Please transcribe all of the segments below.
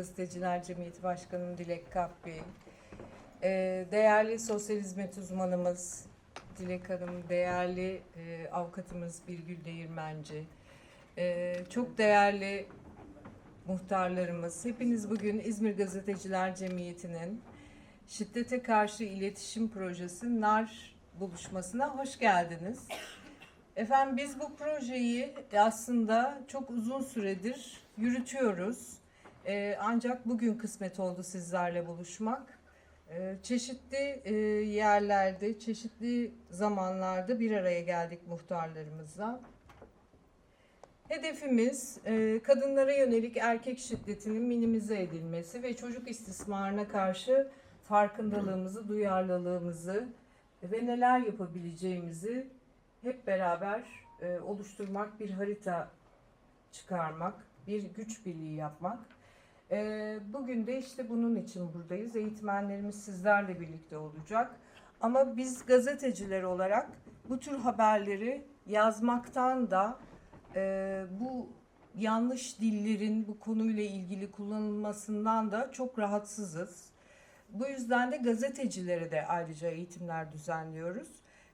Gazeteciler Cemiyeti Başkanım Dilek Kapbi, e, değerli sosyal hizmet uzmanımız Dilek Hanım, değerli e, avukatımız Birgül Değirmenci, e, çok değerli muhtarlarımız, hepiniz bugün İzmir Gazeteciler Cemiyeti'nin şiddete karşı iletişim projesi NAR buluşmasına hoş geldiniz. Efendim biz bu projeyi aslında çok uzun süredir yürütüyoruz. Ee, ancak bugün kısmet oldu sizlerle buluşmak. Ee, çeşitli e, yerlerde, çeşitli zamanlarda bir araya geldik muhtarlarımızla. Hedefimiz e, kadınlara yönelik erkek şiddetinin minimize edilmesi ve çocuk istismarına karşı farkındalığımızı, duyarlılığımızı ve neler yapabileceğimizi hep beraber e, oluşturmak, bir harita çıkarmak, bir güç birliği yapmak. E, bugün de işte bunun için buradayız. Eğitmenlerimiz sizlerle birlikte olacak. Ama biz gazeteciler olarak bu tür haberleri yazmaktan da e, bu yanlış dillerin bu konuyla ilgili kullanılmasından da çok rahatsızız. Bu yüzden de gazetecilere de ayrıca eğitimler düzenliyoruz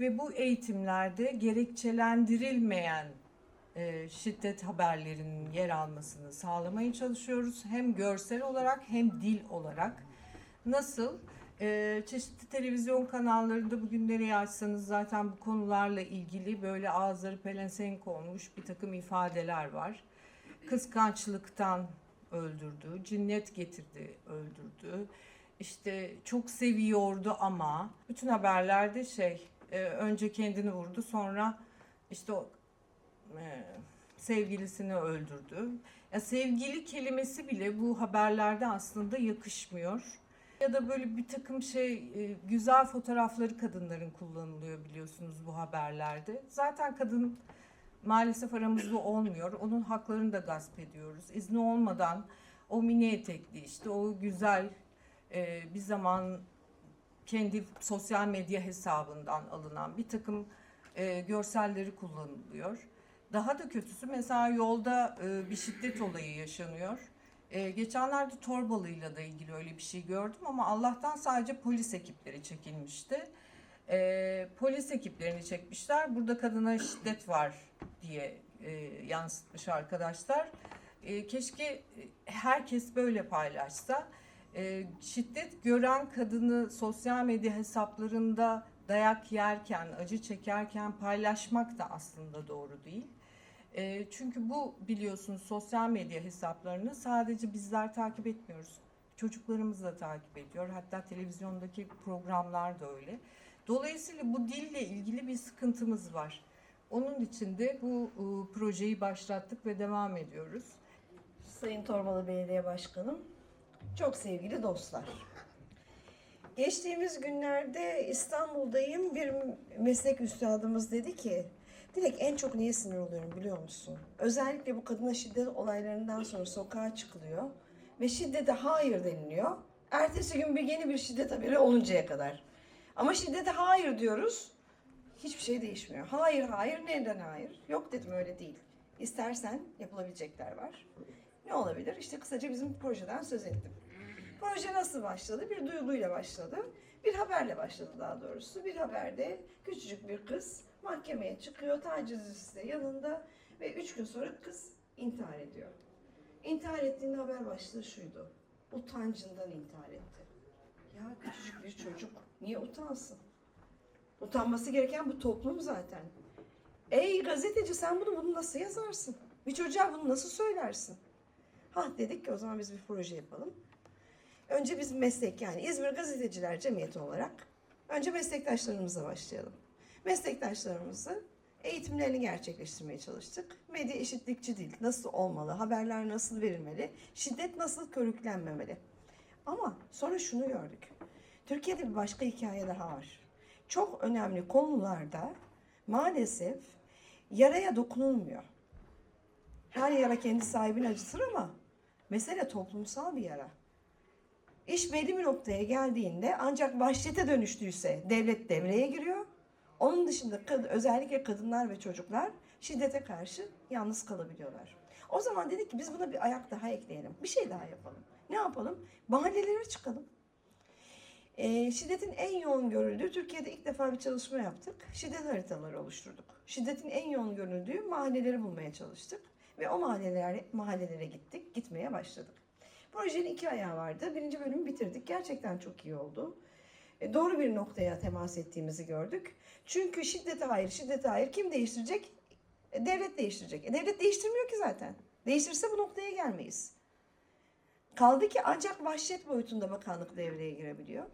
ve bu eğitimlerde gerekçelendirilmeyen şiddet haberlerinin yer almasını sağlamaya çalışıyoruz. Hem görsel olarak hem dil olarak. Nasıl? E, çeşitli televizyon kanallarında bugün nereye açsanız zaten bu konularla ilgili böyle ağızları pelensenk olmuş bir takım ifadeler var. Kıskançlıktan öldürdü, cinnet getirdi, öldürdü. İşte çok seviyordu ama bütün haberlerde şey e, önce kendini vurdu sonra işte e, sevgilisini öldürdü. Ya sevgili kelimesi bile bu haberlerde aslında yakışmıyor. Ya da böyle bir takım şey e, güzel fotoğrafları kadınların kullanılıyor biliyorsunuz bu haberlerde. Zaten kadın maalesef aramızda olmuyor. Onun haklarını da gasp ediyoruz. İzni olmadan o mini etekli işte o güzel e, bir zaman kendi sosyal medya hesabından alınan bir takım görselleri kullanılıyor. Daha da kötüsü mesela yolda e, bir şiddet olayı yaşanıyor. E, geçenlerde Torbalı'yla da ilgili öyle bir şey gördüm ama Allah'tan sadece polis ekipleri çekilmişti. E, polis ekiplerini çekmişler. Burada kadına şiddet var diye e, yansıtmış arkadaşlar. E, keşke herkes böyle paylaşsa. E, şiddet gören kadını sosyal medya hesaplarında dayak yerken, acı çekerken paylaşmak da aslında doğru değil. E, çünkü bu biliyorsunuz sosyal medya hesaplarını sadece bizler takip etmiyoruz. Çocuklarımız da takip ediyor. Hatta televizyondaki programlar da öyle. Dolayısıyla bu dille ilgili bir sıkıntımız var. Onun için de bu e, projeyi başlattık ve devam ediyoruz. Sayın Torbalı Belediye Başkanım, çok sevgili dostlar. Geçtiğimiz günlerde İstanbul'dayım bir meslek üstadımız dedi ki Dilek en çok niye sinir oluyorum biliyor musun? Özellikle bu kadına şiddet olaylarından sonra sokağa çıkılıyor ve şiddete hayır deniliyor. Ertesi gün bir yeni bir şiddet haberi oluncaya kadar. Ama şiddete hayır diyoruz. Hiçbir şey değişmiyor. Hayır hayır neden hayır? Yok dedim öyle değil. İstersen yapılabilecekler var. Ne olabilir? İşte kısaca bizim projeden söz ettim. Proje nasıl başladı? Bir duyguyla başladı. Bir haberle başladı daha doğrusu. Bir haberde küçücük bir kız mahkemeye çıkıyor. Tacizcisi de yanında ve üç gün sonra kız intihar ediyor. İntihar ettiğinde haber başlığı şuydu. Utancından intihar etti. Ya küçücük bir çocuk niye utansın? Utanması gereken bu toplum zaten. Ey gazeteci sen bunu bunu nasıl yazarsın? Bir çocuğa bunu nasıl söylersin? Ha dedik ki o zaman biz bir proje yapalım. Önce biz meslek yani İzmir Gazeteciler Cemiyeti olarak önce meslektaşlarımıza başlayalım. Meslektaşlarımızı eğitimlerini gerçekleştirmeye çalıştık. Medya eşitlikçi dil nasıl olmalı, haberler nasıl verilmeli, şiddet nasıl körüklenmemeli. Ama sonra şunu gördük. Türkiye'de bir başka hikaye daha var. Çok önemli konularda maalesef yaraya dokunulmuyor. Her yara kendi sahibini acıtır ama mesele toplumsal bir yara. İş belli bir noktaya geldiğinde ancak vahşete dönüştüyse devlet devreye giriyor. Onun dışında kad- özellikle kadınlar ve çocuklar şiddete karşı yalnız kalabiliyorlar. O zaman dedik ki biz buna bir ayak daha ekleyelim. Bir şey daha yapalım. Ne yapalım? Mahallelere çıkalım. Ee, şiddetin en yoğun görüldüğü, Türkiye'de ilk defa bir çalışma yaptık. Şiddet haritaları oluşturduk. Şiddetin en yoğun görüldüğü mahalleleri bulmaya çalıştık. Ve o mahallelere, mahallelere gittik, gitmeye başladık. Projenin iki ayağı vardı. Birinci bölümü bitirdik. Gerçekten çok iyi oldu. E, doğru bir noktaya temas ettiğimizi gördük. Çünkü şiddete hayır, şiddete hayır kim değiştirecek? E, devlet değiştirecek. E, devlet değiştirmiyor ki zaten. Değiştirse bu noktaya gelmeyiz. Kaldı ki ancak vahşet boyutunda bakanlık devreye girebiliyor.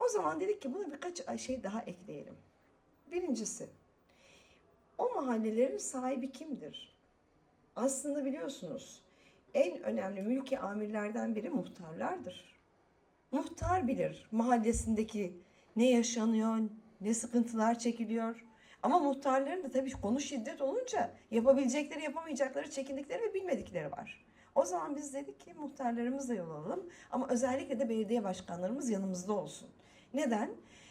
O zaman dedik ki buna birkaç şey daha ekleyelim. Birincisi, o mahallelerin sahibi kimdir? Aslında biliyorsunuz en önemli mülki amirlerden biri muhtarlardır. Muhtar bilir mahallesindeki ne yaşanıyor, ne sıkıntılar çekiliyor. Ama muhtarların da tabii konu şiddet olunca yapabilecekleri, yapamayacakları, çekindikleri ve bilmedikleri var. O zaman biz dedik ki muhtarlarımızla yol alalım ama özellikle de belediye başkanlarımız yanımızda olsun. Neden?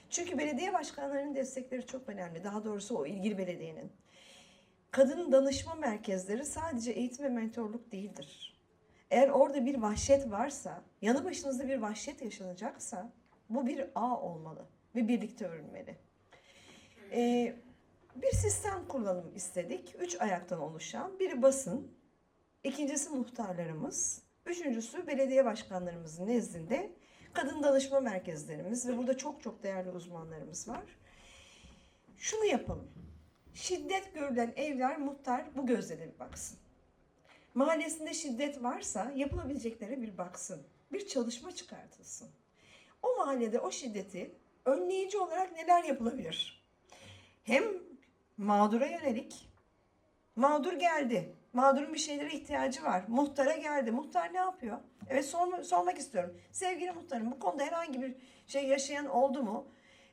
Çünkü belediye başkanlarının destekleri çok önemli. Daha doğrusu o ilgili belediyenin. Kadın danışma merkezleri sadece eğitim ve mentorluk değildir. Eğer orada bir vahşet varsa, yanı başınızda bir vahşet yaşanacaksa bu bir ağ olmalı ve birlikte örülmeli. Ee, bir sistem kuralım istedik. Üç ayaktan oluşan. Biri basın, ikincisi muhtarlarımız, üçüncüsü belediye başkanlarımızın nezdinde kadın danışma merkezlerimiz ve burada çok çok değerli uzmanlarımız var. Şunu yapalım. Şiddet görülen evler muhtar bu gözle de baksın. Mahallesinde şiddet varsa yapılabileceklere bir baksın. Bir çalışma çıkartılsın. O mahallede o şiddeti önleyici olarak neler yapılabilir? Hem mağdura yönelik mağdur geldi. Mağdurun bir şeylere ihtiyacı var. Muhtara geldi. Muhtar ne yapıyor? Evet sorma, sormak istiyorum. Sevgili muhtarım bu konuda herhangi bir şey yaşayan oldu mu?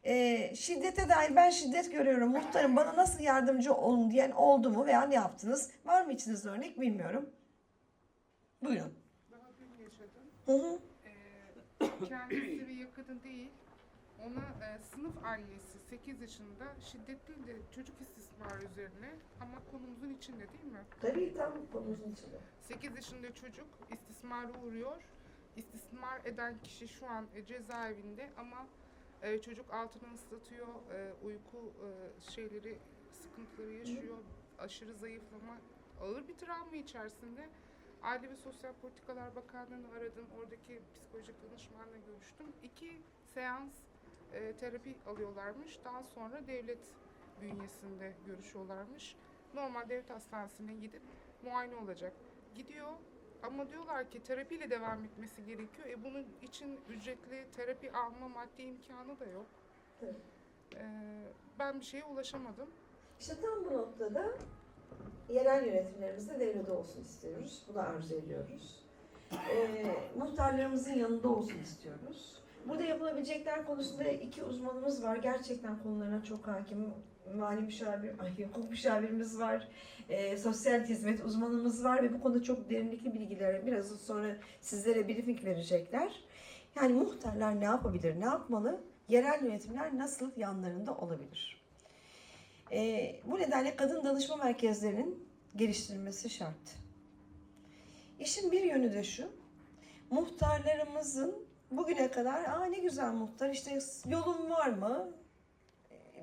Ee, şiddete dair ben şiddet görüyorum. Muhtarım bana nasıl yardımcı olun diyen oldu mu veya ne yaptınız? Var mı içinizde örnek bilmiyorum. Buyurun. Daha dün yaşadım. Hı hı. Ee, kendisi ve yakını değil. Ona e, sınıf annesi 8 yaşında şiddet değil de çocuk istismarı üzerine ama konumuzun içinde değil mi? Tabii tam konumuzun içinde. 8 yaşında çocuk istismara uğruyor. İstismar eden kişi şu an e, cezaevinde ama e, çocuk altını ıslatıyor, e, uyku e, şeyleri, sıkıntıları yaşıyor, aşırı zayıflama, ağır bir travma içerisinde. Aile ve Sosyal Politikalar Bakanlığı'nı aradım, oradaki psikolojik danışmanla görüştüm. İki seans e, terapi alıyorlarmış, daha sonra devlet bünyesinde görüşüyorlarmış. Normal devlet hastanesine gidip muayene olacak. Gidiyor ama diyorlar ki terapiyle devam etmesi gerekiyor. E bunun için ücretli terapi alma maddi imkanı da yok. Evet. E, ben bir şeye ulaşamadım. İşte tam bu noktada yerel yönetimlerimizde devrede olsun istiyoruz. Bunu arzu ediyoruz. Ee, muhtarlarımızın yanında olsun istiyoruz. Burada yapılabilecekler konusunda iki uzmanımız var. Gerçekten konularına çok hakim. Mali müşavir, ay, hukuk müşavirimiz var. Ee, sosyal hizmet uzmanımız var ve bu konuda çok derinlikli bilgiler biraz sonra sizlere briefing verecekler. Yani muhtarlar ne yapabilir, ne yapmalı? Yerel yönetimler nasıl yanlarında olabilir? Ee, bu nedenle kadın danışma merkezlerinin geliştirilmesi şart. İşin bir yönü de şu, muhtarlarımızın bugüne kadar aa ne güzel muhtar işte yolun var mı,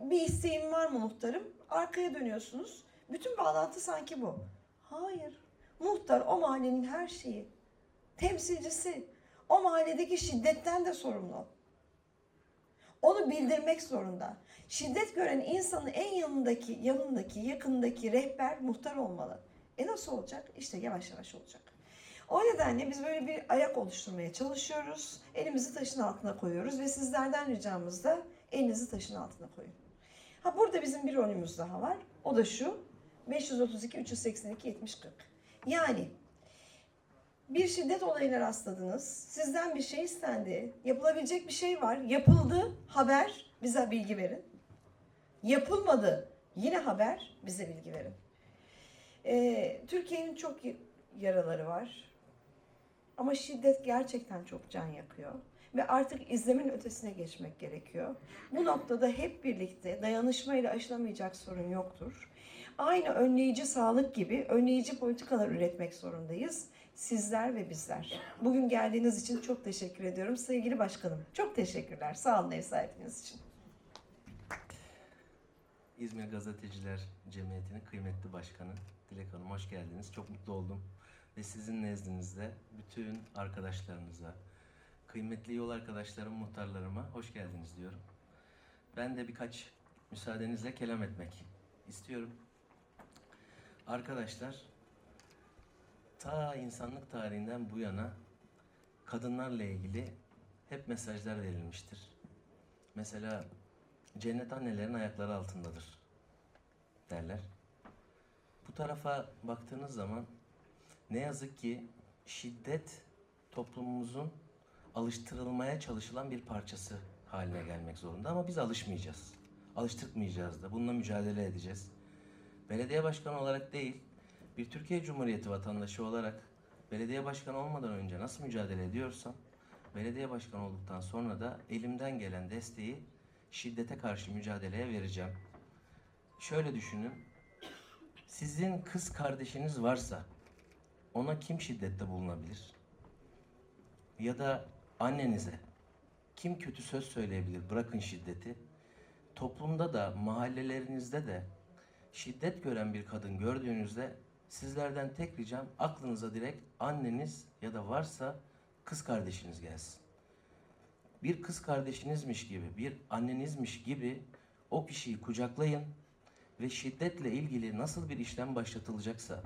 bir isteğin var mı muhtarım? Arkaya dönüyorsunuz. Bütün bağlantı sanki bu. Hayır. Muhtar o mahallenin her şeyi. Temsilcisi. O mahalledeki şiddetten de sorumlu. Onu bildirmek zorunda. Şiddet gören insanın en yanındaki, yanındaki, yakındaki rehber muhtar olmalı. E nasıl olacak? İşte yavaş yavaş olacak. O nedenle biz böyle bir ayak oluşturmaya çalışıyoruz. Elimizi taşın altına koyuyoruz ve sizlerden ricamız da elinizi taşın altına koyun. Ha burada bizim bir rolümüz daha var. O da şu. 532 382 70 40. Yani bir şiddet olayına rastladınız. Sizden bir şey istendi. Yapılabilecek bir şey var. Yapıldı. Haber. Bize bilgi verin. Yapılmadı. Yine haber. Bize bilgi verin. Ee, Türkiye'nin çok yaraları var. Ama şiddet gerçekten çok can yakıyor. Ve artık izlemin ötesine geçmek gerekiyor. Bu noktada hep birlikte dayanışmayla aşılamayacak sorun yoktur. Aynı önleyici sağlık gibi önleyici politikalar üretmek zorundayız. Sizler ve bizler. Bugün geldiğiniz için çok teşekkür ediyorum. Sevgili başkanım çok teşekkürler. Sağ olun ev sahibiniz için. İzmir Gazeteciler Cemiyeti'nin kıymetli başkanı Dilek Hanım hoş geldiniz. Çok mutlu oldum. Ve sizin nezdinizde bütün arkadaşlarınıza, kıymetli yol arkadaşlarım, muhtarlarıma hoş geldiniz diyorum. Ben de birkaç müsaadenizle kelam etmek istiyorum. Arkadaşlar, ta insanlık tarihinden bu yana kadınlarla ilgili hep mesajlar verilmiştir. Mesela cennet annelerin ayakları altındadır derler. Bu tarafa baktığınız zaman ne yazık ki şiddet toplumumuzun alıştırılmaya çalışılan bir parçası haline gelmek zorunda ama biz alışmayacağız. Alıştırmayacağız da. Bununla mücadele edeceğiz. Belediye başkanı olarak değil, bir Türkiye Cumhuriyeti vatandaşı olarak belediye başkanı olmadan önce nasıl mücadele ediyorsam, belediye başkanı olduktan sonra da elimden gelen desteği şiddete karşı mücadeleye vereceğim. Şöyle düşünün. Sizin kız kardeşiniz varsa ona kim şiddette bulunabilir? Ya da annenize kim kötü söz söyleyebilir? Bırakın şiddeti. Toplumda da mahallelerinizde de şiddet gören bir kadın gördüğünüzde sizlerden tek ricam aklınıza direkt anneniz ya da varsa kız kardeşiniz gelsin bir kız kardeşinizmiş gibi, bir annenizmiş gibi o kişiyi kucaklayın ve şiddetle ilgili nasıl bir işlem başlatılacaksa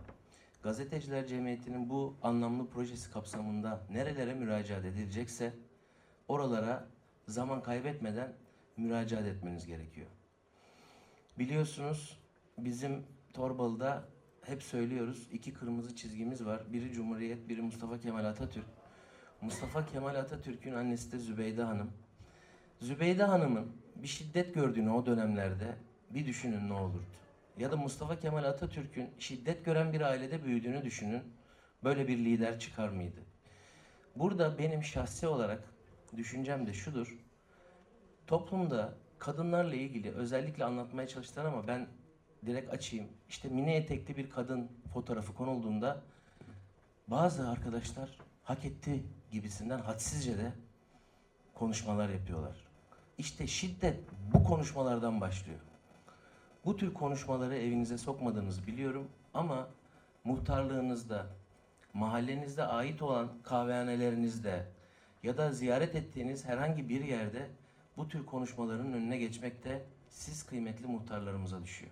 Gazeteciler Cemiyeti'nin bu anlamlı projesi kapsamında nerelere müracaat edilecekse oralara zaman kaybetmeden müracaat etmeniz gerekiyor. Biliyorsunuz bizim Torbalı'da hep söylüyoruz iki kırmızı çizgimiz var. Biri Cumhuriyet, biri Mustafa Kemal Atatürk. Mustafa Kemal Atatürk'ün annesi de Zübeyde Hanım. Zübeyde Hanım'ın bir şiddet gördüğünü o dönemlerde bir düşünün ne olurdu. Ya da Mustafa Kemal Atatürk'ün şiddet gören bir ailede büyüdüğünü düşünün. Böyle bir lider çıkar mıydı? Burada benim şahsi olarak düşüncem de şudur. Toplumda kadınlarla ilgili özellikle anlatmaya çalıştılar ama ben direkt açayım. İşte mini etekli bir kadın fotoğrafı konulduğunda bazı arkadaşlar hak etti gibisinden hadsizce de konuşmalar yapıyorlar. İşte şiddet bu konuşmalardan başlıyor. Bu tür konuşmaları evinize sokmadığınızı biliyorum ama muhtarlığınızda, mahallenizde ait olan kahvehanelerinizde ya da ziyaret ettiğiniz herhangi bir yerde bu tür konuşmaların önüne geçmek de siz kıymetli muhtarlarımıza düşüyor.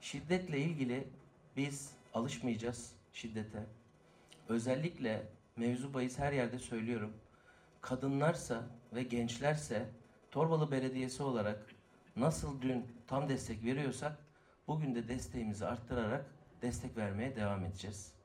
Şiddetle ilgili biz alışmayacağız şiddete. Özellikle mevzu bahis her yerde söylüyorum. Kadınlarsa ve gençlerse Torbalı Belediyesi olarak nasıl dün tam destek veriyorsak bugün de desteğimizi arttırarak destek vermeye devam edeceğiz.